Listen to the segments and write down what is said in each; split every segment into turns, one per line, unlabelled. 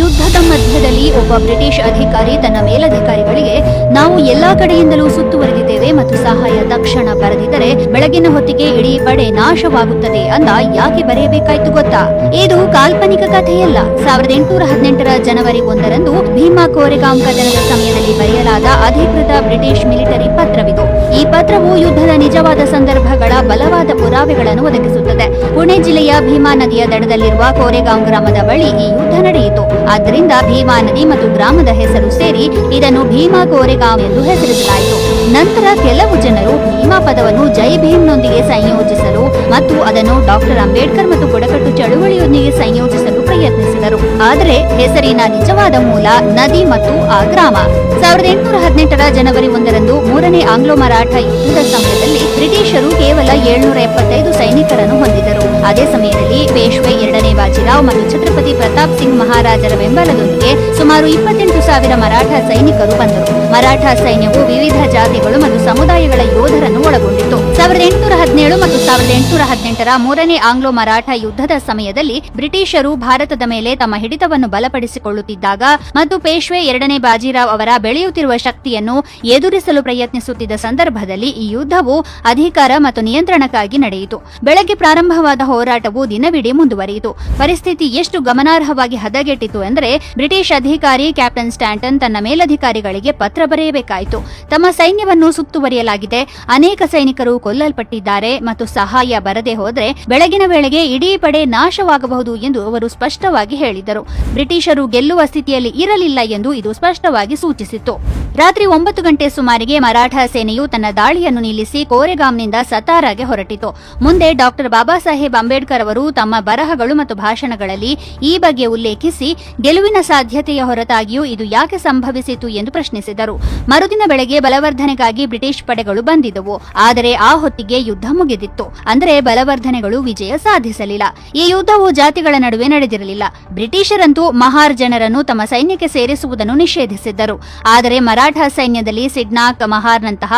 ಯುದ್ಧದ ಮಧ್ಯದಲ್ಲಿ ಒಬ್ಬ ಬ್ರಿಟಿಷ್ ಅಧಿಕಾರಿ ತನ್ನ ಮೇಲಧಿಕಾರಿಗಳಿಗೆ, ನಾವು ಎಲ್ಲಾ ಕಡೆಯಿಂದಲೂ ಸುತ್ತುವರೆದಿದ್ದೇವೆ ಮತ್ತು ಸಹಾಯ ತಕ್ಷಣ ಬರದಿದ್ದರೆ ಬೆಳಗಿನ ಹೊತ್ತಿಗೆ ಇಡೀ ಪಡೆ ನಾಶವಾಗುತ್ತದೆ ಅಂದ. ಯಾಕೆ ಬರೆಯಬೇಕಾಯ್ತು ಗೊತ್ತಾ? ಇದು ಕಾಲ್ಪನಿಕ ಕಥೆಯಲ್ಲ. ಸಾವಿರದ ಎಂಟುನೂರ ಹದಿನೆಂಟರ ಜನವರಿ ಒಂದರಂದು ಭೀಮಾ ಕೋರೆಗಾಂವ್ ಕದನದ ಸಮಯದಲ್ಲಿ ಬರೆಯಲಾದ ಅಧಿಕೃತ ಬ್ರಿಟಿಷ್ ಮಿಲಿಟರಿ ಪತ್ರವಿದು. ಈ ಪತ್ರವು ಯುದ್ಧದ ನಿಜವಾದ ಸಂದರ್ಭಗಳ ಬಲವಾದ ಪುರಾವೆಗಳನ್ನು ಒದಗಿಸುತ್ತದೆ. ಪುಣೆ ಜಿಲ್ಲೆಯ ಭೀಮಾ ನದಿಯ ದಡದಲ್ಲಿರುವ ಕೋರೆಗಾಂವ್ ಗ್ರಾಮದ ಬಳಿ ಈ ಯುದ್ಧ ನಡೆಯಿತು. ಆದ್ದರಿಂದ ಭೀಮಾ ನದಿ ಮತ್ತು ಗ್ರಾಮದ ಹೆಸರು ಸೇರಿ ಇದನ್ನು ಭೀಮಾ ಕೋರೆಗಾಂವ್ ಎಂದು ಹೆಸರಿಸಲಾಯಿತು. ನಂತರ ಕೆಲವು ಜನರು ಭೀಮಾ ಪದವನ್ನು ಜೈ ಭೀಮ್ನೊಂದಿಗೆ ಸಂಯೋಜಿಸಲು ಮತ್ತು ಅದನ್ನು ಡಾಕ್ಟರ್ ಅಂಬೇಡ್ಕರ್ ಮತ್ತು ಬುಡಕಟ್ಟು ಚಳುವಳಿಯೊಂದಿಗೆ ಸಂಯೋಜಿಸಲು ಪ್ರಯತ್ನಿಸಿದರು. ಆದರೆ ಹೆಸರಿನ ನಿಜವಾದ ಮೂಲ ನದಿ ಮತ್ತು ಆ ಗ್ರಾಮ. ಸಾವಿರದ ಎಂಟುನೂರ ಹದಿನೆಂಟರ ಜನವರಿ ಒಂದರಂದು ಮೂರನೇ ಆಂಗ್ಲೋ ಮರಾಠ ಯುದ್ಧದ ಸಮಯದಲ್ಲಿ ಬ್ರಿಟಿಷರು ಕೇವಲ ಏಳ್ನೂರ ಎಪ್ಪತ್ತೈದು ಸೈನಿಕರನ್ನು ಹೊಂದಿದರು ಅದೇ ಸಮಯದಲ್ಲಿ ಪೇಶ್ವೆ ಎರಡನೇ ಬಾಜಿರಾವ್ ಮತ್ತು ಛತ್ರಪತಿ ಪ್ರತಾಪ್ ಸಿಂಗ್ ಮಹಾರಾಜರ ಬೆಂಬಲದೊಂದಿಗೆ ಸುಮಾರು ಇಪ್ಪತ್ತೆಂಟು ಸಾವಿರ ಮರಾಠ ಸೈನಿಕರು ಬಂದರು. ಮರಾಠ ಸೈನ್ಯವು ವಿವಿಧ ಜಾತಿಗಳು ಮತ್ತು ಸಮುದಾಯಗಳ ಯೋಧರನ್ನು ಒಳಗೊಂಡಿತ್ತು. ಸಾವಿರದ ಎಂಟುನೂರ ಹದಿನೇಳು ಮತ್ತು ಸಾವಿರದ ಎಂಟುನೂರ ಹದಿನೆಂಟರ ಮೂರನೇ ಆಂಗ್ಲೋ ಮರಾಠ ಯುದ್ಧದ ಸಮಯದಲ್ಲಿ ಬ್ರಿಟಿಷರು ಭಾರತದ ಮೇಲೆ ತಮ್ಮ ಹಿಡಿತವನ್ನು ಬಲಪಡಿಸಿಕೊಳ್ಳುತ್ತಿದ್ದಾಗ ಮತ್ತು ಪೇಶ್ವೆ ಎರಡನೇ ಬಾಜಿರಾವ್ ಅವರ ಬೆಳೆಯುತ್ತಿರುವ ಶಕ್ತಿಯನ್ನು ಎದುರಿಸಲು ಪ್ರಯತ್ನಿಸುತ್ತಿದ್ದ ಸಂದರ್ಭದಲ್ಲಿ ಈ ಯುದ್ಧವು ಅಧಿಕಾರ ಮತ್ತು ನಿಯಂತ್ರಣಕ್ಕಾಗಿ ನಡೆಯಿತು. ಬೆಳಗ್ಗೆ ಪ್ರಾರಂಭವಾದ ಹೋರಾಟವು ದಿನವಿಡೀ ಮುಂದುವರಿಯಿತು. ಪರಿಸ್ಥಿತಿ ಎಷ್ಟು ಗಮನಾರ್ಹವಾಗಿ ಹದಗೆಟ್ಟಿತು ಎಂದರೆ ಬ್ರಿಟಿಷ್ ಅಧಿಕಾರಿ ಕ್ಯಾಪ್ಟನ್ ಸ್ಟ್ಯಾಂಟನ್ ತನ್ನ ಮೇಲಧಿಕಾರಿಗಳಿಗೆ ಪತ್ರ ಬರೆಯಬೇಕಾಯಿತು. ತಮ್ಮ ಸೈನ್ಯವನ್ನು ಸುತ್ತುವರಿಯಲಾಗಿದೆ. ಅನೇಕ ಸೈನಿಕರು ಕೊಲ್ಲಲ್ಪಟ್ಟಿದ್ದಾರೆ ಮತ್ತು ಸಹಾಯ ಬರದೆ ಹೋದರೆ ಬೆಳಗಿನ ವೇಳೆಗೆ ಇಡೀ ಪಡೆ ನಾಶವಾಗಬಹುದು ಎಂದು ಅವರು ಸ್ಪಷ್ಟವಾಗಿ ಹೇಳಿದರು. ಬ್ರಿಟಿಷರು ಗೆಲ್ಲುವ ಸ್ಥಿತಿಯಲ್ಲಿ ಇರಲಿಲ್ಲ ಎಂದು ಇದು ಸ್ಪಷ್ಟವಾಗಿ ಸೂಚಿಸಿತ್ತು. ರಾತ್ರಿ ಒಂಬತ್ತು ಗಂಟೆ ಸುಮಾರಿಗೆ ಮರಾಠ ಸೇನೆಯು ತನ್ನ ದಾಳಿಯನ್ನು ನಿಲ್ಲಿಸಿ ಕೋರೆಗಾಂನಿಂದ ಸತಾರಾಗೆ ಹೊರಟಿತು. ಮುಂದೆ ಡಾಕ್ಟರ್ ಬಾಬಾ ಸಾಹೇಬ್ ಅಂಬೇಡ್ಕರ್ ಅವರು ತಮ್ಮ ಬರಹಗಳು ಮತ್ತು ಭಾಷಣಗಳಲ್ಲಿ ಈ ಬಗ್ಗೆ ಉಲ್ಲೇಖಿಸಿ, ಗೆಲುವಿನ ಸಾಧ್ಯತೆಯ ಹೊರತಾಗಿಯೂ ಇದು ಯಾಕೆ ಸಂಭವಿಸಿತು ಎಂದು ಪ್ರಶ್ನಿಸಿದರು. ಮರುದಿನ ಬೆಳಗ್ಗೆ ಬಲವರ್ಧನೆಗಾಗಿ ಬ್ರಿಟಿಷ್ ಪಡೆಗಳು ಬಂದಿದ್ದವು. ಆದರೆ ಆ ಹೊತ್ತಿಗೆ ಯುದ್ಧ ಮುಗಿದಿತ್ತು. ಅಂದರೆ ಬಲವರ್ಧನೆಗಳು ವಿಜಯ ಸಾಧಿಸಲಿಲ್ಲ. ಈ ಯುದ್ಧವು ಜಾತಿಗಳ ನಡುವೆ ನಡೆದಿರಲಿಲ್ಲ. ಬ್ರಿಟಿಷರಂತೂ ಮಹಾರ್ ಜನರನ್ನು ತಮ್ಮ ಸೈನ್ಯಕ್ಕೆ ಸೇರಿಸುವುದನ್ನು ನಿಷೇಧಿಸಿದ್ದರು. ಆದರೆ ಮರಾಠ ಸೈನ್ಯದಲ್ಲಿ ಸಿಡ್ನಾಕ್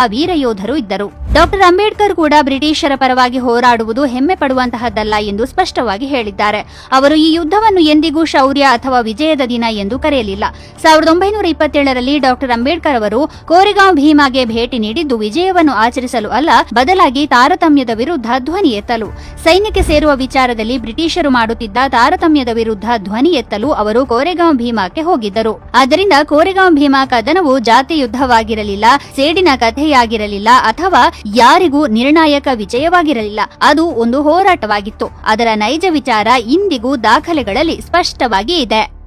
ವೀರ ಯೋಧರು ಇದ್ದರು. ಡಾಕ್ಟರ್ ಅಂಬೇಡ್ಕರ್ ಕೂಡ ಬ್ರಿಟಿಷರ ಪರವಾಗಿ ಹೋರಾಡುವುದು ಹೆಮ್ಮೆ ಪಡುವಂತಹದ್ದಲ್ಲ ಎಂದು ಸ್ಪಷ್ಟವಾಗಿ ಹೇಳಿದ್ದಾರೆ. ಅವರು ಈ ಯುದ್ಧವನ್ನು ಎಂದಿಗೂ ಶೌರ್ಯ ಅಥವಾ ವಿಜಯದ ದಿನ ಎಂದು ಕರೆಯಲಿಲ್ಲ. ಸಾವಿರದ ಒಂಬೈನೂರ ಇಪ್ಪತ್ತೇಳರಲ್ಲಿ ಡಾಕ್ಟರ್ ಅಂಬೇಡ್ಕರ್ ಅವರು ಕೋರೆಗಾಂವ್ ಭೀಮಾಗೆ ಭೇಟಿ ನೀಡಿದ್ದು ವಿಜಯವನ್ನು ಆಚರಿಸಲು ಅಲ್ಲ, ಬದಲಾಗಿ ತಾರತಮ್ಯದ ವಿರುದ್ಧ ಧ್ವನಿ ಎತ್ತಲು. ಸೈನ್ಯಕ್ಕೆ ಸೇರುವ ವಿಚಾರದಲ್ಲಿ ಬ್ರಿಟಿಷರು ಮಾಡುತ್ತಿದ್ದ ತಾರತಮ್ಯದ ವಿರುದ್ಧ ಧ್ವನಿ ಎತ್ತಲು ಅವರು ಕೋರೆಗಾಂವ್ ಭೀಮಾಕ್ಕೆ ಹೋಗಿದ್ದರು. ಆದ್ದರಿಂದ ಕೋರೆಗಾಂವ್ ಭೀಮಾ ಕದನವು ಜಾತಿ ಯುದ್ಧವಾಗಿರಲಿಲ್ಲ ಸೇಡಿನ ಕಥೆಯಾಗಿರಲಿಲ್ಲ ಅಥವಾ ಯಾರಿಗೂ ನಿರ್ಣಾಯಕ ವಿಜಯವಾಗಿರಲಿಲ್ಲ. ಅದು ಒಂದು ಹೋರಾಟವಾಗಿತ್ತು. ಅದರ ನೈಜ ವಿಚಾರ ಇಂದಿಗೂ ದಾಖಲೆಗಳಲ್ಲಿ ಸ್ಪಷ್ಟವಾಗಿ ಇದೆ.